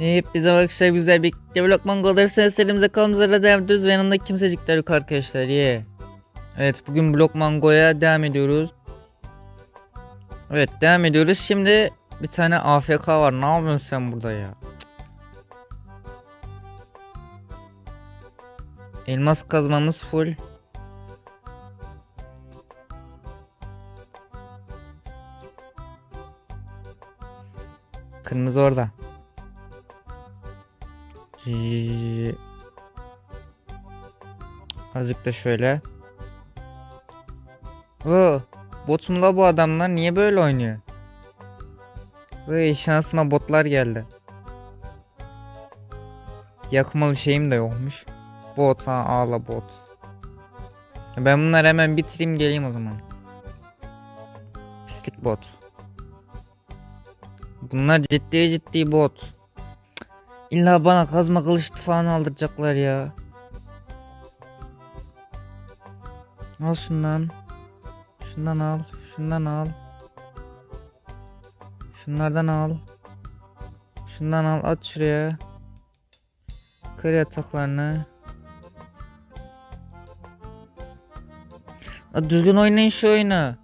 Hepinize arkadaşlar güzel bir Development Gold Efsane serimize kalımıza devam ediyoruz ve yanımda kimsecikler yok arkadaşlar ye. Evet bugün Block Mango'ya devam ediyoruz. Evet devam ediyoruz. Şimdi bir tane AFK var. Ne yapıyorsun sen burada ya? Elmas kazmamız full. Kırmızı orada. Ee, Azıcık da şöyle. Oo, bot mu la bu adamlar? Niye böyle oynuyor? Vay şansıma botlar geldi. Yakmalı şeyim de yokmuş. Bot ha ağla bot. Ben bunları hemen bitireyim geleyim o zaman. Pislik bot. Bunlar ciddi ciddi bot. İlla bana kazma kılıç falan aldıracaklar ya. Al şundan. Şundan al. Şundan al. Şunlardan al. Şundan al at şuraya. Kır yataklarını. La düzgün oynayın şu oyunu.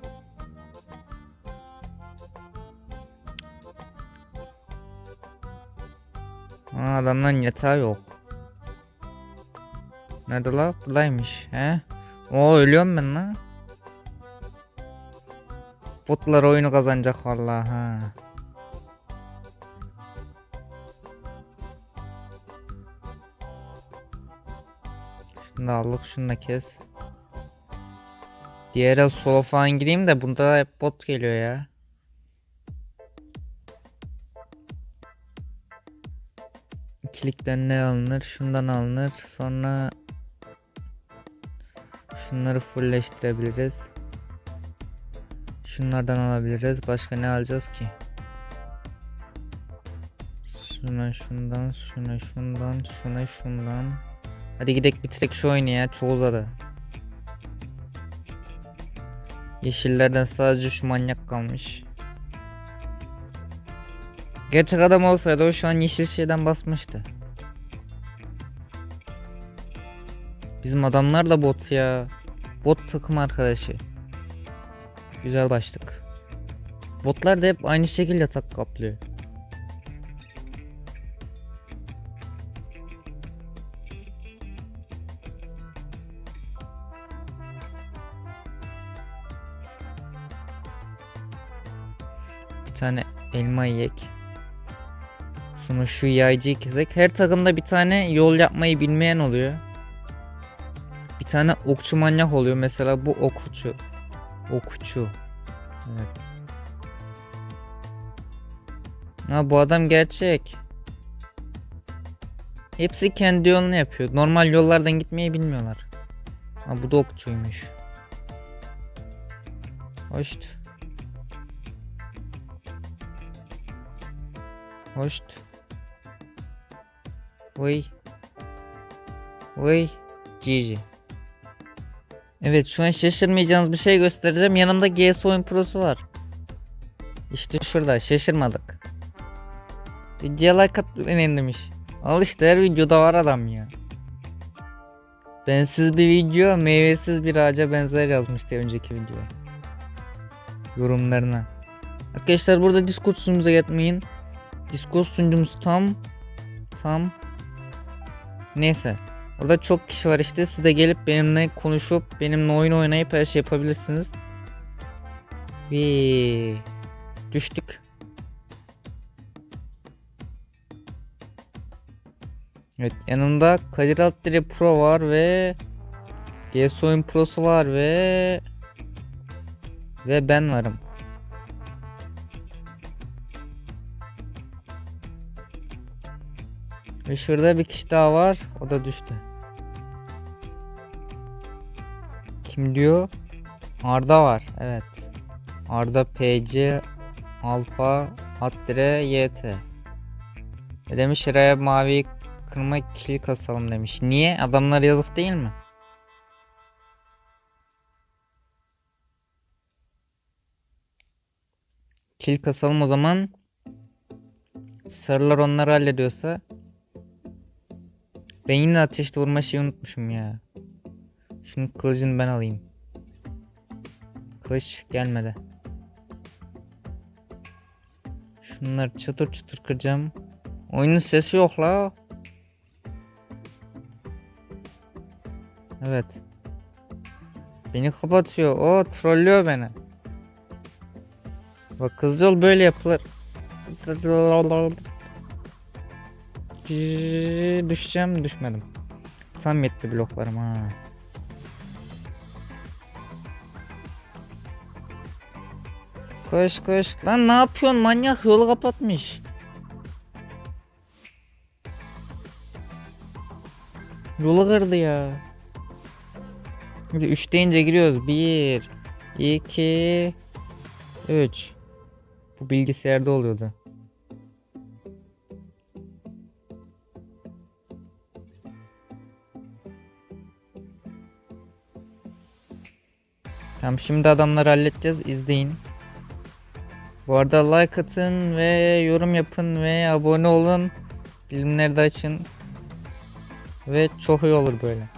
Adamların yatağı yok. Nerede la? Buradaymış. He? O ölüyorum ben lan. Botlar oyunu kazanacak vallahi ha. Şunu da aldık şunu da kes. Diğer el solo falan gireyim de bunda hep bot geliyor ya. İkilikten ne alınır? Şundan alınır. Sonra şunları fullleştirebiliriz. Şunlardan alabiliriz. Başka ne alacağız ki? Şuna şundan, şuna şundan, şuna şundan. Hadi gidelim bitirek şu oyunu ya. Çok uzadı. Yeşillerden sadece şu manyak kalmış. Gerçek adam olsaydı o şu an yeşil şeyden basmıştı. Bizim adamlar da bot ya. Bot takım arkadaşı. Güzel başlık. Botlar da hep aynı şekilde tak kaplıyor. Bir tane elma yiyek. Şunu şu yaycıyı kesek. Her takımda bir tane yol yapmayı bilmeyen oluyor. Tane okçu manyak oluyor. Mesela bu okçu. Okçu. Evet. Ha bu adam gerçek. Hepsi kendi yolunu yapıyor. Normal yollardan gitmeyi bilmiyorlar. Ha bu da okçuymuş. Hoşt. Hoşt. Vay. Vay. GG. Evet şu an şaşırmayacağınız bir şey göstereceğim. Yanımda GS Oyun Pro'su var. İşte şurada şaşırmadık. Videoya like atmayın demiş. Al işte her videoda var adam ya. Bensiz bir video meyvesiz bir ağaca benzer yazmıştı önceki video. Yorumlarına. Arkadaşlar burada Discord sunucumuza yatmayın. Discord sunucumuz tam tam neyse. Orada çok kişi var işte. Siz de gelip benimle konuşup benimle oyun oynayıp her şey yapabilirsiniz. Bir düştük. Evet yanımda Kadir Altdere Pro var ve GS Oyun Pro'su var ve ve ben varım. Ve şurada bir kişi daha var. O da düştü. Kim diyor? Arda var. Evet. Arda PC Alfa Attire YT. E demiş Raya mavi kırma kill kasalım demiş. Niye? Adamlar yazık değil mi? Kill kasalım o zaman. Sarılar onları hallediyorsa. Ben yine ateşte vurma şeyi unutmuşum ya. Şunun kılıcını ben alayım. Kılıç gelmedi. Şunları çatır çatır kıracağım. Oyunun sesi yok la. Evet. Beni kapatıyor. O trollüyor beni. Bak kızıl böyle yapılır. Düşeceğim düşmedim. Tam yetti bloklarım ha. Koş koş. Lan ne yapıyorsun manyak yolu kapatmış. Yolu kırdı ya. Şimdi 3 deyince giriyoruz. 1 2 3 Bu bilgisayarda oluyordu. Tamam şimdi adamları halledeceğiz. izleyin. Bu arada like atın ve yorum yapın ve abone olun. Bildirimleri de açın. Ve çok iyi olur böyle.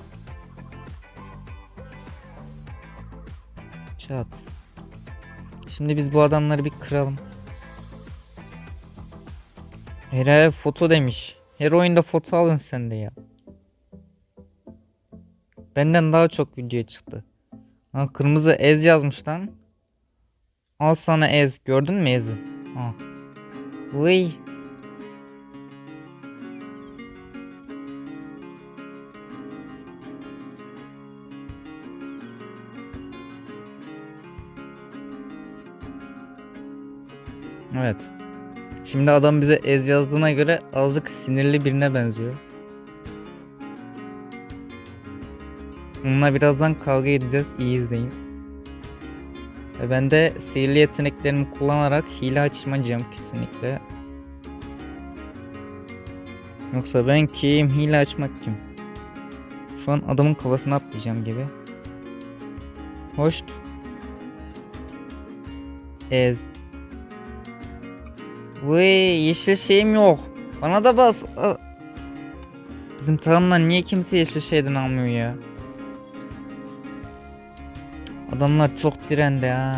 Çat. Şimdi biz bu adamları bir kıralım. Her foto demiş. Her oyunda foto alın sen de ya. Benden daha çok video çıktı. Ha, kırmızı ez yazmış lan. Al sana ez. Gördün mü ezi? Ha. Vıy. Evet. Şimdi adam bize ez yazdığına göre azıcık sinirli birine benziyor. Onunla birazdan kavga edeceğiz. İyi izleyin. Ve ben de sihirli yeteneklerimi kullanarak hile açmayacağım kesinlikle. Yoksa ben kim? Hile açmak kim? Şu an adamın kafasına atlayacağım gibi. Hoş. Ez. Vay yeşil şeyim yok. Bana da bas. Bizim takımdan niye kimse yeşil şeyden almıyor ya? Adamlar çok direndi ha.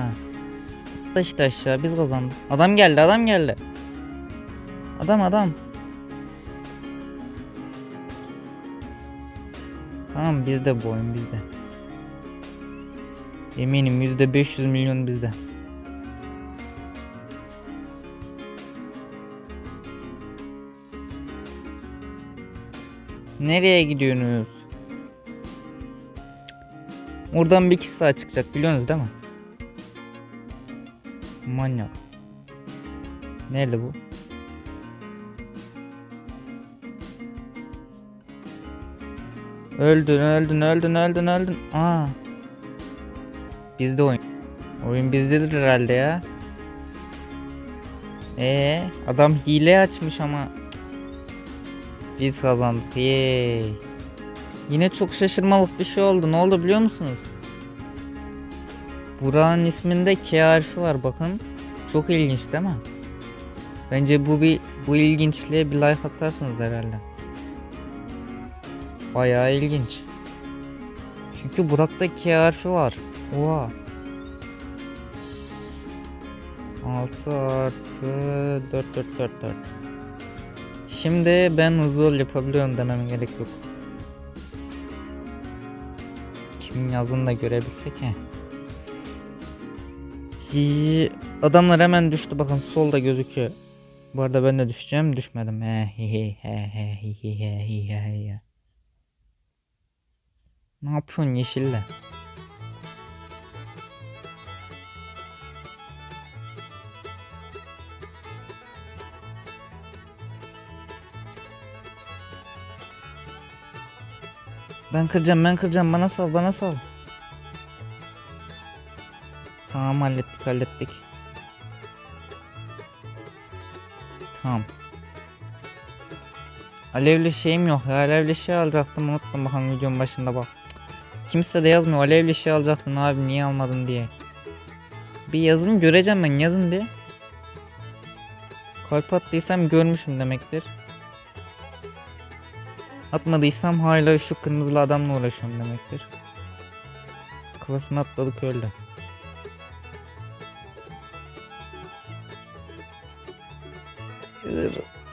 İşte aşağı biz kazandık. Adam geldi adam geldi. Adam adam. Tamam bizde bu oyun bizde. Eminim yüzde 500 milyon bizde. Nereye gidiyorsunuz? Oradan bir kişi daha çıkacak biliyorsunuz değil mi? Manyak. Nerede bu? Öldün öldün öldün öldün öldün. Aa. Bizde oyun. Oyun bizdedir herhalde ya. Ee, adam hile açmış ama. Biz kazandık. Yay. Yine çok şaşırmalık bir şey oldu. Ne oldu biliyor musunuz? Burak'ın isminde K harfi var bakın. Çok ilginç değil mi? Bence bu bir bu ilginçliğe bir like atarsınız herhalde. Bayağı ilginç. Çünkü Burak'ta K harfi var. Oha. 6 artı 4 4 4 4. Şimdi ben hızlı yapabiliyorum demem gerek yok. Kim yazdığını da görebilsek he. Adamlar hemen düştü bakın solda gözüküyor. Bu arada ben de düşeceğim düşmedim. He he he he he he he he he. Ne yapıyorsun yeşille? Ben kıracağım ben kıracağım bana sal bana sal. Tamam hallettik hallettik. Tamam. Alevli şeyim yok ya alevli şey alacaktım unuttum bakalım videonun başında bak. Kimse de yazmıyor alevli şey alacaktın abi niye almadın diye. Bir yazın göreceğim ben yazın bir. Kalp attıysam görmüşüm demektir. Atmadıysam hala şu kırmızılı adamla uğraşıyorum demektir. Kafasını atladık öldü.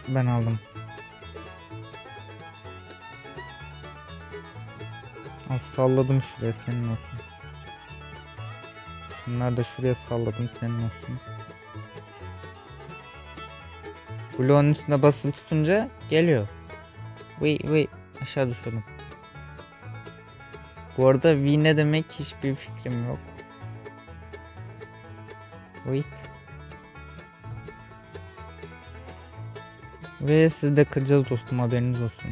Ben aldım. Al salladım şuraya senin olsun. Bunlar da şuraya salladım senin olsun. Bloğun üstüne basılı tutunca geliyor. Vıy vıy aşağı düşürdüm. Bu arada V ne demek hiçbir fikrim yok. Wait. Ve siz de kıracağız dostum haberiniz olsun.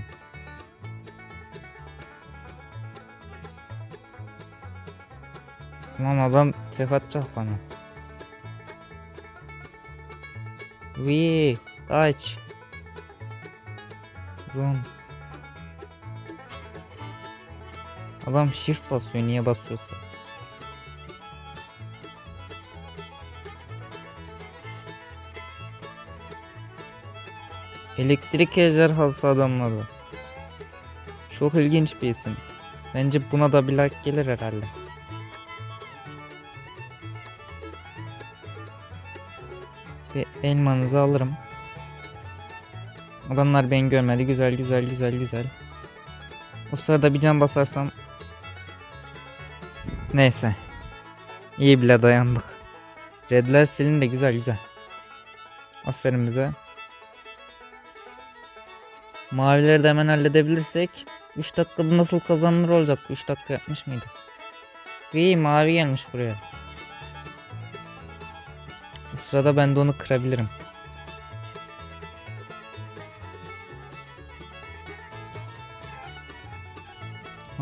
Lan adam tek atacak bana. Vii kaç. Run. Adam shift basıyor niye basıyorsa. Elektrik ejderhası adamları. Çok ilginç bir isim. Bence buna da bir like gelir herhalde. Bir elmanızı alırım. Adamlar beni görmedi. Güzel güzel güzel güzel. O sırada bir can basarsam. Neyse. İyi bile dayandık. Redler silin de güzel güzel. Aferin bize. Mavileri de hemen halledebilirsek 3 dakikada nasıl kazanılır olacak? 3 dakika yapmış mıydık? İyi mavi gelmiş buraya. Bu sırada ben de onu kırabilirim.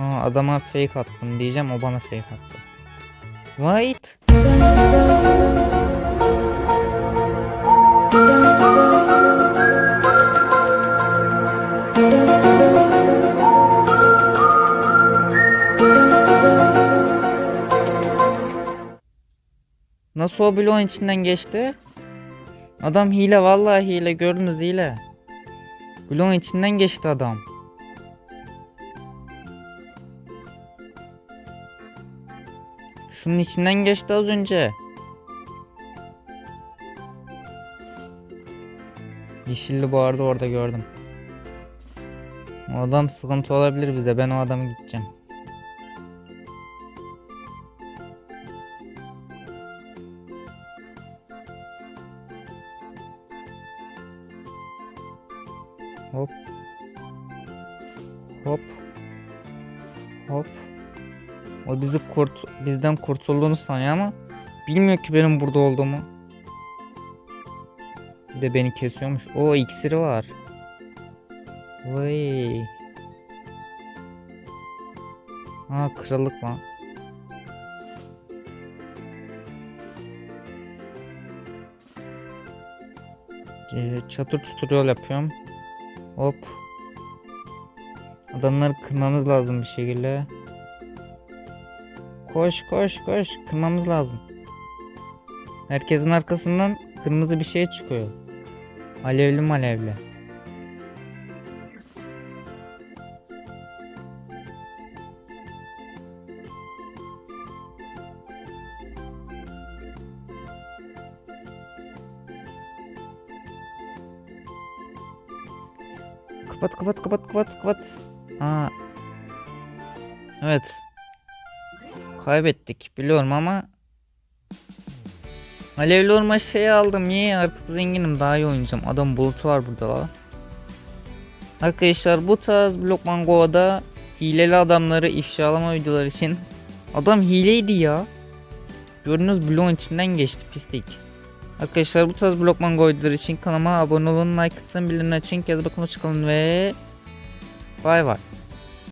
Ha, adama fake attım diyeceğim o bana fake attı. Wait. Nasıl o bloğun içinden geçti? Adam hile vallahi hile gördünüz hile. Bloğun içinden geçti adam. Şunun içinden geçti az önce. Yeşilli arada orada gördüm. O adam sıkıntı olabilir bize. Ben o adamı gideceğim. Kurt bizden kurtulduğunu sanıyor ama bilmiyor ki benim burada olduğumu. Bir de beni kesiyormuş. O iksiri var. Vay. Ha krallık lan. Ee, çatır çutur yol yapıyorum. Hop. Adamları kırmamız lazım bir şekilde. Koş koş koş. Kırmamız lazım. Herkesin arkasından kırmızı bir şey çıkıyor. Alevli malevli. Kapat kapat kapat kapat kapat. Aa. Evet. Kaybettik biliyorum ama Alevli orma şeyi aldım ye artık zenginim daha iyi oynayacağım. Adam bulutu var burada la. Arkadaşlar bu tarz Blockman Go'da hileli adamları ifşalama videoları için adam hileydi ya. Gördüğünüz bloğun içinden geçti pislik. Arkadaşlar bu tarz Blockman Go videoları için kanalıma abone olun, like atın, bildirimleri açın, kez bakın çıkalım ve bay bay.